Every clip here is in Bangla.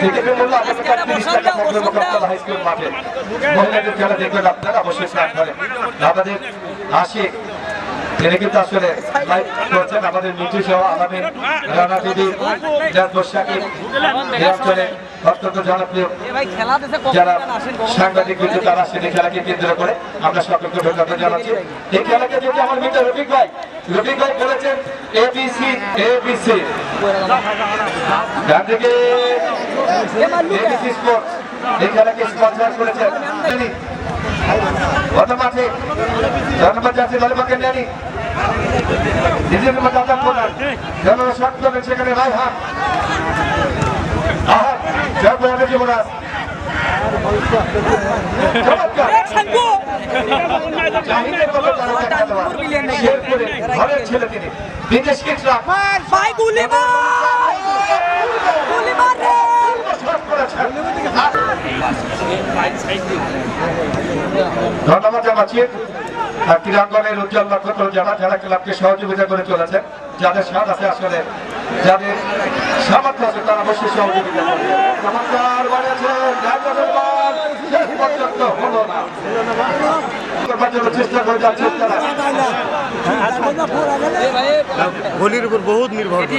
টিকিটের মূল্য আগামীকাল তিরিশ টাকা থাকবে মোকামতলা হাই স্কুল মাঠে মহিলাদের খেলা দেখবেন আপনারা অবশ্যই স্নান করেন আমাদের আশিক তিনি কিন্তু আসলে লাইভ করছেন আমাদের মিঠু সহ আলামিন রানা দিদি যার পোশাকি অঞ্চলে অত্যন্ত জনপ্রিয়। যারা সাংবাদিক কিন্তু তারা সেটি খেলাকে কেন্দ্র করে আমরা সকলকে ধন্যবাদ জানাচ্ছি। এই খেলাকে যদি আমার মিত্র রফিক ভাই রফিক ভাই বলেছেন এবিসি এবিসি ডান দিকে এই খেলাকে স্পন্সর করেছেন গত মাঠে ধন্যবাদ যাচ্ছি লালবাগে নেনি নিজের আদান প্রদান শট সেখানে আহাত জয়পুরে যুবরাজ। ঘরের ছেলে তিনি। বিদেশ ধন্যবাদ জানাচ্ছি। আর ক্রীড়াঙ্গনের উজ্জ্বল নক্ষত্র যারা যারা ক্লাবকে সহযোগিতা করে চলেছেন যাদের স্বাদ আছে আসলে যাদের সামর্থ্য আছে তারা অবশ্যই সহযোগিতা করবে। চমৎকার পর্যন্ত হলো না। হোলির উপর বহুত নির্ভর করে।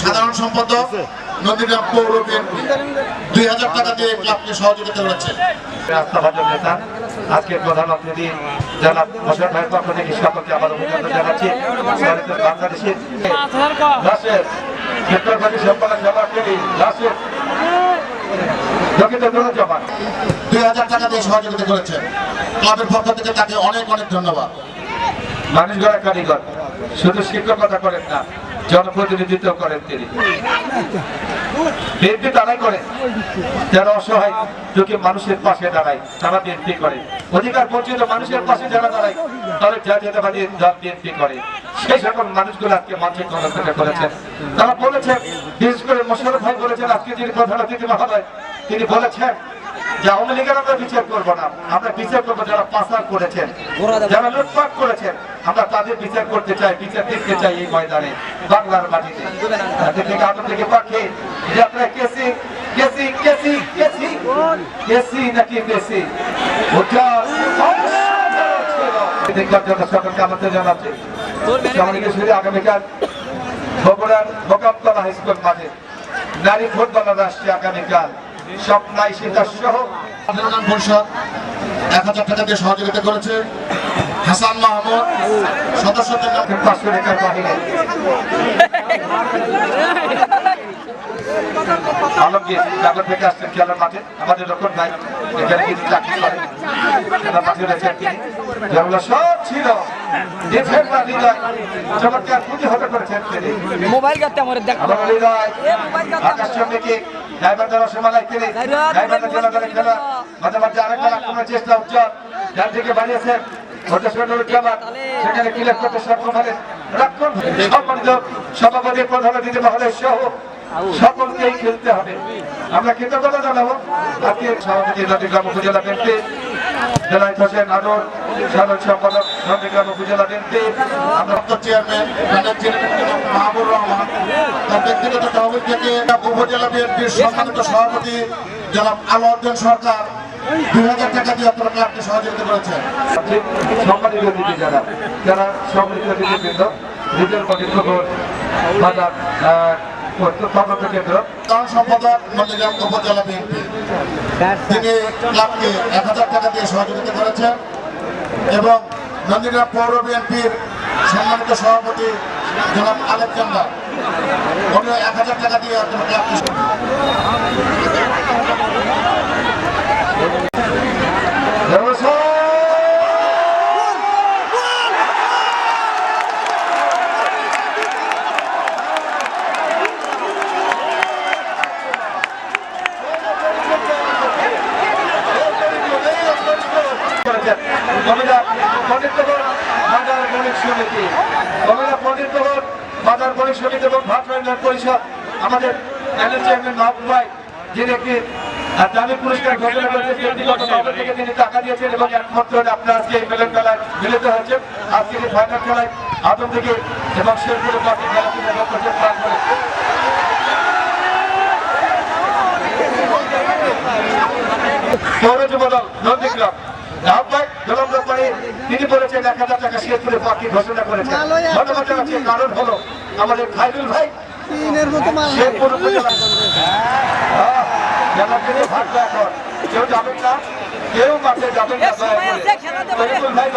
সাধারণ সম্পাদক নদীগ্রাম পৌর বিএনপি। দুই হাজার টাকা দিয়ে ক্লাবকে সহযোগিতা করেছে। নেতা আজকে প্রধানমন্ত্রী জনাব মোশারফ ভাইয়ের পক্ষ থেকে সকলকে আবার অভিনন্দন জানাচ্ছি। বাংলাদেশের সম্পাদক দুই হাজার টাকা দিয়ে সহযোগিতা করেছেন ক্লাবের পক্ষ থেকে তাকে অনেক অনেক ধন্যবাদ। মানুষ গড়া কারিগর শুধু শিক্ষকতা করেন না জনপ্রতিনিধিত্ব করেন তিনি। বিএনপি তারাই করে যারা অসহায় দুঃখী মানুষের পাশে দাঁড়ায় তারা বিএনপি করে। অধিকার বঞ্চিত মানুষের পাশে যারা দাঁড়ায় তারা জাতীয়তাবাদী দল বিএনপি করে। সেই সকল মানুষগুলো আজকে মঞ্চে কর্মকর্তা করেছেন। তারা বলেছেন বিশেষ করে মোশারফ ভাই বলেছেন আজকে যিনি প্রধান অতিথি মহোদয় তিনি বলেছেন যে আওয়ামী লীগের আমরা বিচার করব না। আমরা বিচার করব যারা পাচার করেছেন, যারা লুটপাট করেছেন। আমরা তাদের বিচার করতে চাই, বিচার দেখতে চাই এই ময়দানে, বাংলার মাটিতে। তাদের থেকে পাখি, যে আপনারা কেসি কেসি কেসি কেসি কেসি নাকি অসাধারণ ছিল। দেখার জন্য সকলকে আমাদের আগামীকাল বগুড়ার মোকামতলা হাই স্কুল মাঠে নারী ফুটবলার আসছে আগামীকাল। স্বপ্নাই সীতার সহ। পরিষদ এক হাজার টাকা দিয়ে সহযোগিতা করেছে। হাসান মাহমুদ সদস্যদের নাম পাঁচশো টাকার বাহিনী আলমগীর জাগর থেকে আসছেন খেলার মাঠে। আমাদের রকম ভাই এখানে কিন্তু চাকরি করেন খেলার মাঠে রয়েছেন তিনি। যেগুলো সব ছিল। ডিফেন্ডার হৃদয়। চমৎকার প্রতিহত করেছেন তিনি। মোবাইল কাটতে আমার দেখ আমার হৃদয়। আকাশ চন্দ্রকে ড্রাইভার দ্বারা খেলা করে খেলা মাঝে মাঝে আরেকবার আক্রমণের চেষ্টা উজ্জ্বল থেকে সেখানে করতে সক্ষম হলেন রক্ষণ সম্মানিত সভাপতি প্রধান অতিথি মহোদয় সহ সকলকেই খেলতে হবে। আমরা কৃতজ্ঞতা জানাব। আজকে সভাপতি নদীগ্রাম উপজেলা জেলায় হোসেন আনোর সাধারণ সম্পাদক উপজেলা বিএনপি। আমরা চেয়ারম্যান মাহবুর রহমান। তার ব্যক্তিগত তহবিল থেকে উপজেলা বিএনপির সম্মানিত সভাপতি জনাব আলোয়ারুদ্দিন সরকার দুই হাজার টাকা দিয়ে আপনারা ক্লাবকে সহযোগিতা করেছেন। সম্মানিত যারা যারা সম্মানিত নিজের বাজার তদন্ত কেন্দ্র। সাধারণ সম্পাদক নন্দীগ্রাম উপজেলা বিএনপি। তিনি ক্লাবকে এক হাজার টাকা দিয়ে সহযোগিতা করেছেন। এবং নন্দীগ্রাম পৌর বিএনপির সম্মানিত সভাপতি জনাব আলেকজান্ডার। এক হাজার টাকা দিয়ে বাজার বণিক সমিতি। এবং ভাটরা পরিষদ আমাদের ভাই যিনি একটি দামি পুরস্কার ঘোষণা করেছেন তিনি টাকা দিয়েছেন এবং একমাত্র আপনার আজকে এই মিলন খেলায় মিলিত হয়েছে আজকে এই ফাইনাল খেলায় আদম থেকে এবং শেরপুরের পাশে খেলা তিনি এবং করছেন প্রাণ করে পৌর রব্বানি তিনি বলেছেন এক হাজার টাকা শেরপুরে পার্টি ঘোষণা করেছেন। ধন্যবাদ জানাচ্ছি কারণ হলো আমাদের খাইরুল ভাই। শেরপুর উপজেলা খেলাকে ভাগ এখন। কেউ যাবেন না কেউ মাঠে যাবেন না ভাই